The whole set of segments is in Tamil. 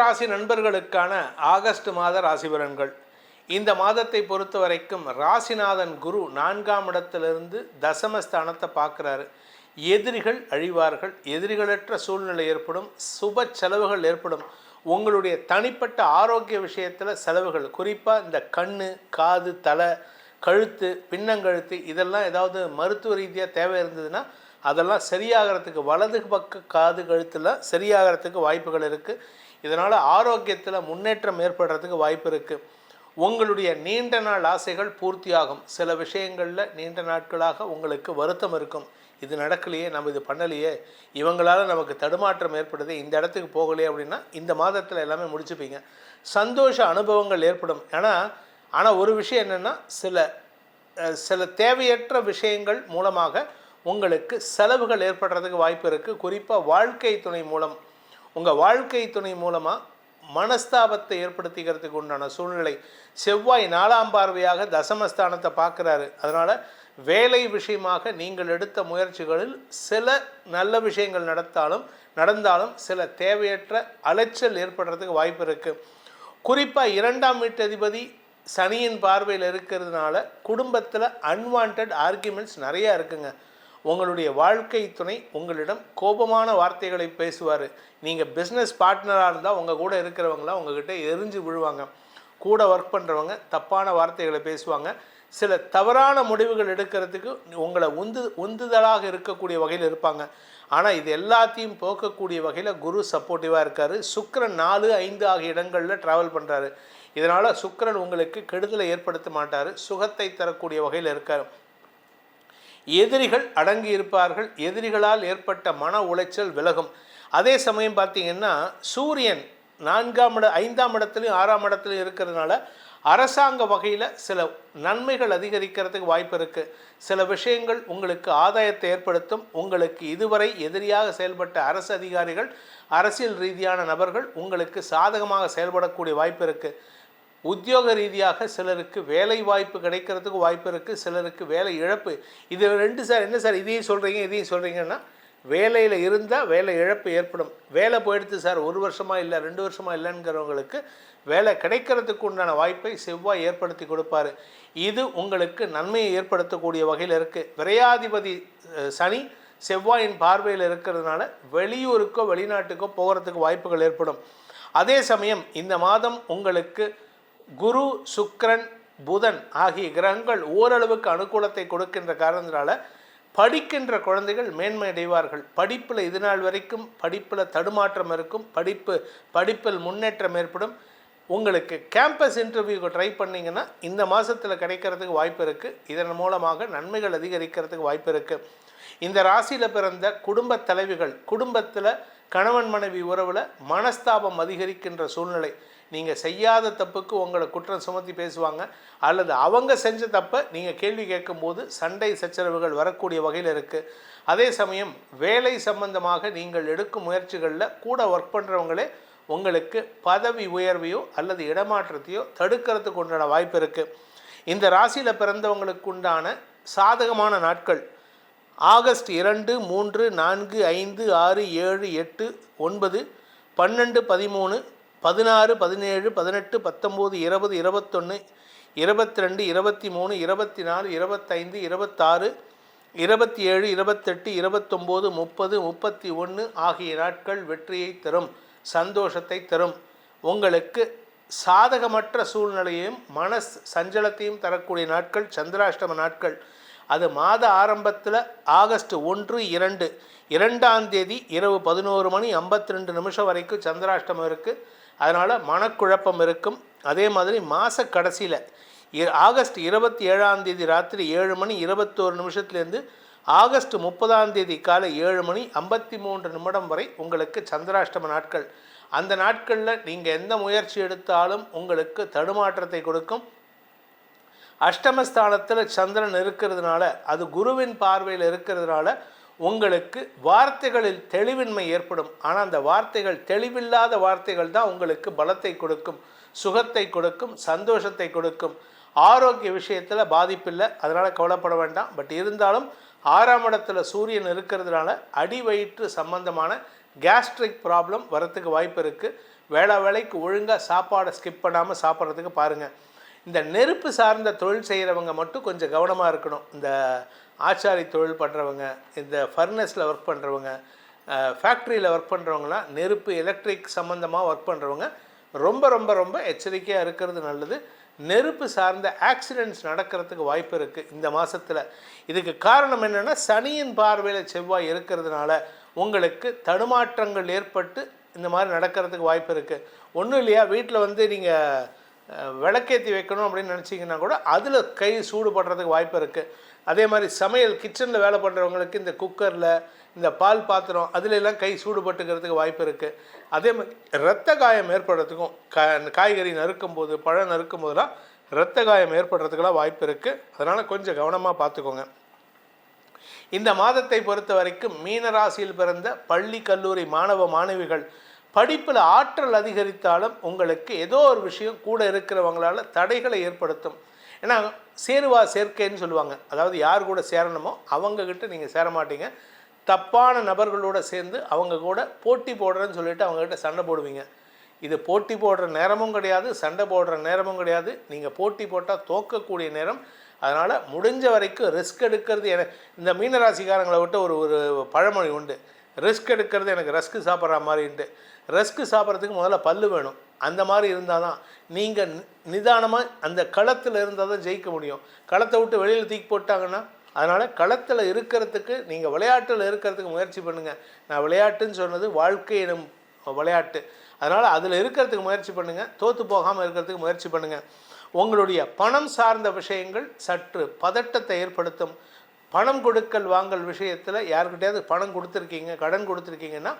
ராசி நண்பர்களுக்கான ஆகஸ்ட் மாத ராசி பலன்கள். இந்த மாதத்தை பொறுத்த வரைக்கும் ராசிநாதன் குரு நான்காம் இடத்திலிருந்து தசமஸ்தானத்தை பார்க்குறாரு. எதிரிகள் அழிவார்கள் எதிரிகளற்ற சூழ்நிலை ஏற்படும் சுப செலவுகள் ஏற்படும். உங்களுடைய தனிப்பட்ட ஆரோக்கிய விஷயத்தில் செலவுகள் குறிப்பாக இந்த கண் காது தலை கழுத்து பின்னங்கழுத்து இதெல்லாம் ஏதாவது மருத்துவ ரீதியாக தேவை இருந்ததுன்னா அதெல்லாம் சரியாகிறதுக்கு வலது பக்க காது கழுத்தில் சரியாகிறதுக்கு வாய்ப்புகள் இருக்குது இதனால் ஆரோக்கியத்தில் முன்னேற்றம் ஏற்படுறதுக்கு வாய்ப்பு இருக்குது உங்களுடைய நீண்ட நாள் ஆசைகள் பூர்த்தியாகும். சில விஷயங்களில் நீண்ட நாட்களாக உங்களுக்கு வருத்தம் இருக்கும். இது நடக்கலையே நம்ம இது பண்ணலையே. இவங்களால் நமக்கு தடுமாற்றம் ஏற்படுது. இந்த இடத்துக்கு போகலையே அப்படின்னா இந்த மாதத்தில் எல்லாமே முடிச்சுப்பீங்க. சந்தோஷ அனுபவங்கள் ஏற்படும். ஏன்னா ஆனால் ஒரு விஷயம் என்னென்னா சில சில தேவையற்ற விஷயங்கள் மூலமாக உங்களுக்கு செலவுகள் ஏற்படுறதுக்கு வாய்ப்பு இருக்குது குறிப்பாக வாழ்க்கை துணை மூலம் உங்கள் வாழ்க்கை துணை மூலமாக மனஸ்தாபத்தை ஏற்படுத்திக்கிறதுக்கு உண்டான சூழ்நிலை. செவ்வாய் நாலாம் பார்வையாக தசமஸ்தானத்தை பார்க்குறாரு. அதனால் வேலை விஷயமாக நீங்கள் எடுத்த முயற்சிகளில் சில நல்ல விஷயங்கள் நடத்தாலும் நடந்தாலும் சில தேவையற்ற அலைச்சல் ஏற்படுறதுக்கு வாய்ப்பு இருக்குது குறிப்பாக இரண்டாம் வீட்டதிபதி சனியின் பார்வையில் இருக்கிறதுனால குடும்பத்தில் அன்வான்ட் ஆர்கியூமெண்ட்ஸ் நிறையா இருக்குங்க. உங்களுடைய வாழ்க்கை துணை உங்களிடம் கோபமான வார்த்தைகளை பேசுவார். நீங்கள் பிஸ்னஸ் பார்ட்னராக இருந்தால் உங்கள் கூட இருக்கிறவங்களாம் உங்ககிட்ட எரிஞ்சு விழுவாங்க. கூட ஒர்க் பண்ணுறவங்க தப்பான வார்த்தைகளை பேசுவாங்க. சில தவறான முடிவுகள் எடுக்கிறதுக்கு உங்களை உந்து உந்துதலாக இருக்கக்கூடிய வகையில் இருப்பாங்க. ஆனால் இது எல்லாத்தையும் போக்கக்கூடிய வகையில் குரு சப்போர்ட்டிவாக இருக்கார். சுக்கிரன் நாலு ஐந்து ஆகிய இடங்களில் ட்ராவல் பண்ணுறாரு இதனால் சுக்கரன் உங்களுக்கு கெடுதலை ஏற்படுத்த மாட்டார். சுகத்தை தரக்கூடிய வகையில் இருக்கார். எதிரிகள் அடங்கி இருப்பார்கள் எதிரிகளால் ஏற்பட்ட மன உளைச்சல் விலகும். அதே சமயம் பார்த்தீங்கன்னா சூரியன் நான்காம் இட ஐந்தாம் இடத்துலையும் ஆறாம் இடத்துலையும் இருக்கிறதுனால அரசாங்க வகையில் சில நன்மைகள் அதிகரிக்கிறதுக்கு வாய்ப்பு இருக்குது சில விஷயங்கள் உங்களுக்கு ஆதாயத்தை ஏற்படுத்தும். உங்களுக்கு இதுவரை எதிரியாக செயல்பட்ட அரசு அதிகாரிகள் அரசியல் ரீதியான நபர்கள் உங்களுக்கு சாதகமாக செயல்படக்கூடிய வாய்ப்பு இருக்குது உத்தியோக ரீதியாக சிலருக்கு வேலை வாய்ப்பு கிடைக்கிறதுக்கு வாய்ப்பு இருக்குது சிலருக்கு வேலை இழப்பு. இது ரெண்டு சார் என்ன சார் இதையும் சொல்கிறீங்க இதையும் சொல்கிறீங்கன்னா வேலையில் இருந்தால் வேலை இழப்பு ஏற்படும். வேலை போயிடுத்து சார் ஒரு வருஷமாக இல்லை ரெண்டு வருஷமாக இல்லைங்கிறவங்களுக்கு வேலை கிடைக்கிறதுக்கு உண்டான வாய்ப்பை செவ்வாய் ஏற்படுத்தி கொடுப்பாரு. இது உங்களுக்கு நன்மையை ஏற்படுத்தக்கூடிய வகையில் இருக்குது விரையாதிபதி சனி செவ்வாயின் பார்வையில் இருக்கிறதுனால வெளியூருக்கோ வெளிநாட்டுக்கோ போகிறதுக்கு வாய்ப்புகள் ஏற்படும். அதே சமயம் இந்த மாதம் உங்களுக்கு குரு சுக்ரன் புதன் ஆகிய கிரகங்கள் ஓரளவுக்கு அனுகூலத்தை கொடுக்கின்ற காரணத்தினால படிக்கின்ற குழந்தைகள் மேன்மை அடைவார்கள். படிப்பில் இது நாள் வரைக்கும் படிப்பில் தடுமாற்றம் இருக்கும். படிப்பு படிப்பில் முன்னேற்றம் ஏற்படும். உங்களுக்கு கேம்பஸ் இன்டர்வியூக்கு ட்ரை பண்ணிங்கன்னா இந்த மாதத்தில் கிடைக்கிறதுக்கு வாய்ப்பு இருக்குது இதன் மூலமாக நன்மைகள் அதிகரிக்கிறதுக்கு வாய்ப்பு இருக்குது இந்த ராசியில் பிறந்த குடும்ப தலைவிகள் குடும்பத்தில் கணவன் மனைவி உறவில் மனஸ்தாபம் அதிகரிக்கின்ற சூழ்நிலை. நீங்கள் செய்யாத தப்புக்கு உங்களை குற்றம் சுமத்தி பேசுவாங்க. அல்லது அவங்க செஞ்ச தப்பை நீங்கள் கேள்வி கேட்கும்போது சண்டை சச்சரவுகள் வரக்கூடிய வகையில் இருக்குது அதே சமயம் வேலை சம்பந்தமாக நீங்கள் எடுக்கும் முயற்சிகளில் கூட ஒர்க் பண்ணுறவங்களே உங்களுக்கு பதவி உயர்வையோ அல்லது இடமாற்றத்தையோ தடுக்கிறதுக்கு உண்டான வாய்ப்பு இருக்குது இந்த ராசியில் பிறந்தவங்களுக்கு உண்டான சாதகமான நாட்கள் ஆகஸ்ட் இரண்டு மூன்று நான்கு ஐந்து ஆறு ஏழு எட்டு ஒன்பது பன்னெண்டு பதிமூணு பதினாறு பதினேழு பதினெட்டு பத்தொம்போது இருபது இருபத்தொன்று இருபத்தி ரெண்டு இருபத்தி மூணு இருபத்தி நாலு இருபத்தைந்து இருபத்தாறு இருபத்தி ஏழு இருபத்தெட்டு இருபத்தொம்போது முப்பது முப்பத்தி ஒன்று ஆகிய நாட்கள் வெற்றியை தரும் சந்தோஷத்தை தரும். உங்களுக்கு சாதகமற்ற சூழ்நிலையையும் மன சஞ்சலத்தையும் தரக்கூடிய நாட்கள் சந்திராஷ்டம நாட்கள் அது மாத ஆரம்பத்தில் ஆகஸ்ட் ஒன்று இரண்டு. இரண்டாம் தேதி இரவு பதினோரு மணி ஐம்பத்தி ரெண்டு நிமிஷம் வரைக்கும் சந்திராஷ்டமம் இருக்குது அதனால் மனக்குழப்பம் இருக்கும். அதே மாதிரி மாத கடைசியில் ஆகஸ்ட் இருபத்தி ஏழாம் தேதி ராத்திரி ஏழு மணி இருபத்தோரு நிமிஷத்துலேருந்து ஆகஸ்ட் முப்பதாம் தேதி காலை ஏழு மணி ஐம்பத்தி மூன்று நிமிடம் வரை உங்களுக்கு சந்திராஷ்டம நாட்கள். அந்த நாட்களில் நீங்கள் எந்த முயற்சி எடுத்தாலும் உங்களுக்கு தடுமாற்றத்தை கொடுக்கும். அஷ்டமஸ்தானத்தில் சந்திரன் இருக்கிறதுனால அது குருவின் பார்வையில் இருக்கிறதுனால உங்களுக்கு வார்த்தைகளில் தெளிவின்மை ஏற்படும். ஆனால் அந்த வார்த்தைகள் தெளிவில்லாத வார்த்தைகள் தான் உங்களுக்கு பலத்தை கொடுக்கும். சுகத்தை கொடுக்கும் சந்தோஷத்தை கொடுக்கும். ஆரோக்கிய விஷயத்தில் பாதிப்பில்லை. அதனால் கவலைப்பட வேண்டாம். பட் இருந்தாலும் ஆறாம் இடத்துல சூரியன் இருக்கிறதுனால அடி வயிற்று சம்பந்தமான கேஸ்ட்ரிக் ப்ராப்ளம் வரத்துக்கு வாய்ப்பு இருக்குது வேளா வேலைக்கு ஒழுங்காக சாப்பாடை ஸ்கிப் பண்ணாமல் சாப்பிட்றதுக்கு பாருங்கள் இந்த நெருப்பு சார்ந்த தொழில் செய்கிறவங்க மட்டும் கொஞ்சம் கவனமாக இருக்கணும். இந்த ஆச்சாரி தொழில் பண்ணுறவங்க இந்த ஃபர்னஸில் ஒர்க் பண்ணுறவங்க ஃபேக்ட்ரியில் ஒர்க் பண்ணுறவங்களாம் நெருப்பு எலக்ட்ரிக் சம்மந்தமாக ஒர்க் பண்ணுறவங்க ரொம்ப ரொம்ப ரொம்ப எச்சரிக்கையாக இருக்கிறது நல்லது. நெருப்பு சார்ந்த ஆக்சிடெண்ட்ஸ் நடக்கிறதுக்கு வாய்ப்பு இருக்குது இந்த மாதத்தில் இதுக்கு காரணம் என்னென்னா சனியின் பார்வையில் செவ்வாய் இருக்கிறதுனால உங்களுக்கு தடுமாற்றங்கள் ஏற்பட்டு இந்த மாதிரி நடக்கிறதுக்கு வாய்ப்பு இருக்குது ஒன்றும் இல்லையா வீட்டில் வந்து நீங்கள் விளக்கேற்றி வைக்கணும் அப்படின்னு நினச்சிங்கன்னா கூட அதில் கை சூடுபடுறதுக்கு வாய்ப்பு இருக்குது அதே மாதிரி சமையல் கிச்சனில் வேலை பண்ணுறவங்களுக்கு இந்த குக்கரில் இந்த பால் பாத்திரம் அதிலெல்லாம் கை சூடுபட்டுக்கிறதுக்கு வாய்ப்பு இருக்குது அதே மாதிரி இரத்த காயம் ஏற்படுறதுக்கும் கா காய்கறி நறுக்கும் போது பழம் நறுக்கும் போதெல்லாம் இரத்த காயம் ஏற்படுறதுக்கெல்லாம் வாய்ப்பு இருக்குது அதனால் கொஞ்சம் கவனமாக பார்த்துக்கோங்க இந்த மாதத்தை பொறுத்த வரைக்கும் மீனராசியில் பிறந்த பள்ளி கல்லூரி மாணவ மாணவிகள் படிப்பில் ஆற்றல் அதிகரித்தாலும் உங்களுக்கு ஏதோ ஒரு விஷயம் கூட இருக்கிறவங்களால தடைகளை ஏற்படுத்தும். ஏன்னா சேருவா சேர்க்கைன்னு சொல்லுவாங்க. அதாவது யார் கூட சேரணுமோ அவங்கக்கிட்ட நீங்கள் சேர மாட்டீங்க தப்பான நபர்களோட சேர்ந்து அவங்க கூட போட்டி போடுறேன்னு சொல்லிட்டு அவங்கக்கிட்ட சண்டை போடுவீங்க. இது போட்டி போடுற நேரமும் கிடையாது சண்டை போடுற நேரமும் கிடையாது. நீங்கள் போட்டி போட்டால் தோக்கக்கூடிய நேரம். அதனால் முடிஞ்ச வரைக்கும் ரிஸ்க் எடுக்கிறது என இந்த மீனராசிக்காரங்களை விட்டு ஒரு ஒரு பழமொழி உண்டு. ரிஸ்க் எடுக்கிறது எனக்கு ரஸ்க்கு சாப்பிட்ற மாதிரின்ட்டு. ரஸ்க்கு சாப்பிட்றதுக்கு முதல்ல பல்லு வேணும். அந்த மாதிரி இருந்தால் தான் நீங்கள் நிதானமாக அந்த களத்தில் இருந்தால் தான் ஜெயிக்க முடியும். களத்தை விட்டு வெளியில் தூக்கி போட்டாங்கன்னா அதனால் களத்தில் இருக்கிறதுக்கு நீங்கள் விளையாட்டில் இருக்கிறதுக்கு முயற்சி பண்ணுங்கள் நான் விளையாட்டுன்னு சொன்னது வாழ்க்கை எனும் விளையாட்டு. அதனால் அதில் இருக்கிறதுக்கு முயற்சி பண்ணுங்கள் தோற்று போகாமல் இருக்கிறதுக்கு முயற்சி பண்ணுங்கள் உங்களுடைய பணம் சார்ந்த விஷயங்கள் சற்று பதட்டத்தை ஏற்படுத்தும். பணம் கொடுக்கல் வாங்கல் விஷயத்தில் யாருக்கிட்டையாவது பணம் கொடுத்துருக்கீங்க கடன் கொடுத்துருக்கீங்கன்னா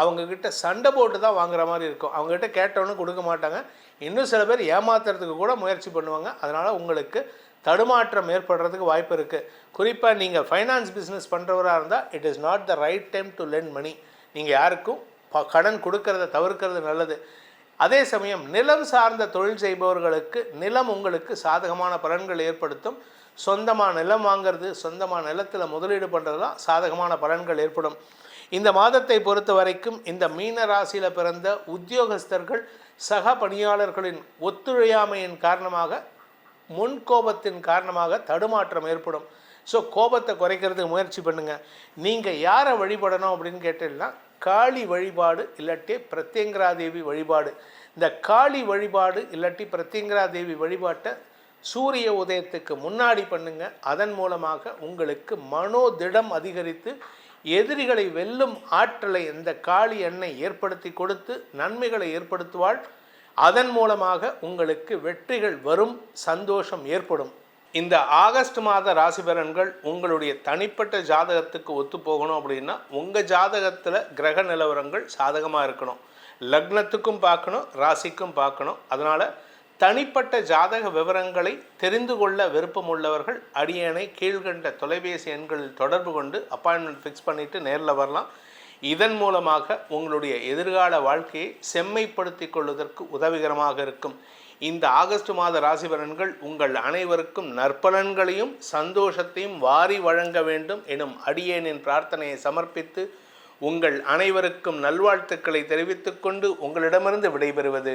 அவங்கக்கிட்ட சண்டை போட்டு தான் வாங்குற மாதிரி இருக்கும். அவங்ககிட்ட கேட்டவொன்னே கொடுக்க மாட்டாங்க. இன்னும் சில பேர் ஏமாத்துறதுக்கு கூட முயற்சி பண்ணுவாங்க. அதனால் உங்களுக்கு தடுமாற்றம் ஏற்படுறதுக்கு வாய்ப்பு இருக்குது குறிப்பாக நீங்கள் ஃபைனான்ஸ் பிஸ்னஸ் பண்ணுறவராக இருந்தால் it is not the right time to lend money நீங்கள் யாருக்கும் ப கடன் கொடுக்கறத தவிர்க்கிறது நல்லது. அதே சமயம் நிலம் சார்ந்த தொழில் செய்பவர்களுக்கு நிலம் உங்களுக்கு சாதகமான பலன்கள் ஏற்படுத்தும். சொந்தமாக நிலம் வாங்கிறது சொந்தமாக நிலத்தில் முதலீடு பண்ணுறதுலாம் சாதகமான பலன்கள் ஏற்படும். இந்த மாதத்தை பொறுத்த வரைக்கும் இந்த மீன ராசியில் பிறந்த உத்தியோகஸ்தர்கள் சக பணியாளர்களின் ஒத்துழையாமையின் காரணமாக முன் கோபத்தின் காரணமாக தடுமாற்றம் ஏற்படும். ஸோ கோபத்தை குறைக்கிறதுக்கு முயற்சி பண்ணுங்கள் நீங்கள் யாரை வழிபடணும் அப்படின்னு கேட்டீங்கன்னா காளி வழிபாடு இல்லாட்டி பிரத்யங்கரா தேவி வழிபாடு. இந்த காளி வழிபாடு இல்லாட்டி பிரத்யங்கரா தேவி வழிபாட்டை சூரிய உதயத்துக்கு முன்னாடி பண்ணுங்க. அதன் மூலமாக உங்களுக்கு மனோதிடம் அதிகரித்து எதிரிகளை வெல்லும் ஆற்றலை இந்த காளி எண்ணெய் ஏற்படுத்தி கொடுத்து நன்மைகளை ஏற்படுத்துவாள். அதன் மூலமாக உங்களுக்கு வெற்றிகள் வரும் சந்தோஷம் ஏற்படும். இந்த ஆகஸ்ட் மாத ராசி பலன்கள் உங்களுடைய தனிப்பட்ட ஜாதகத்துக்கு ஒத்து போகணும் அப்படின்னா உங்கள் ஜாதகத்தில் கிரக நிலவரங்கள் சாதகமாக இருக்கணும். லக்னத்துக்கும் பார்க்கணும் ராசிக்கும் பார்க்கணும். அதனால் தனிப்பட்ட ஜாதக விவரங்களை தெரிந்து கொள்ள விருப்பமுள்ளவர்கள் அடியனை கீழ்கண்ட தொலைபேசி எண்களில் தொடர்பு கொண்டு அப்பாயின்மெண்ட் ஃபிக்ஸ் பண்ணிவிட்டு நேரில் வரலாம். இதன் மூலமாக உங்களுடைய எதிர்கால வாழ்க்கையை செம்மைப்படுத்தி கொள்வதற்கு உதவிகரமாக இருக்கும். இந்த ஆகஸ்ட் மாத ராசி பலன்கள் உங்கள் அனைவருக்கும் நற்பலன்களையும் சந்தோஷத்தையும் வாரி வழங்க வேண்டும் எனும் அடியேனின் பிரார்த்தனையை சமர்ப்பித்து உங்கள் அனைவருக்கும் நல்வாழ்த்துக்களை தெரிவித்துக்கொண்டு உங்களிடமிருந்து விடைபெறுவது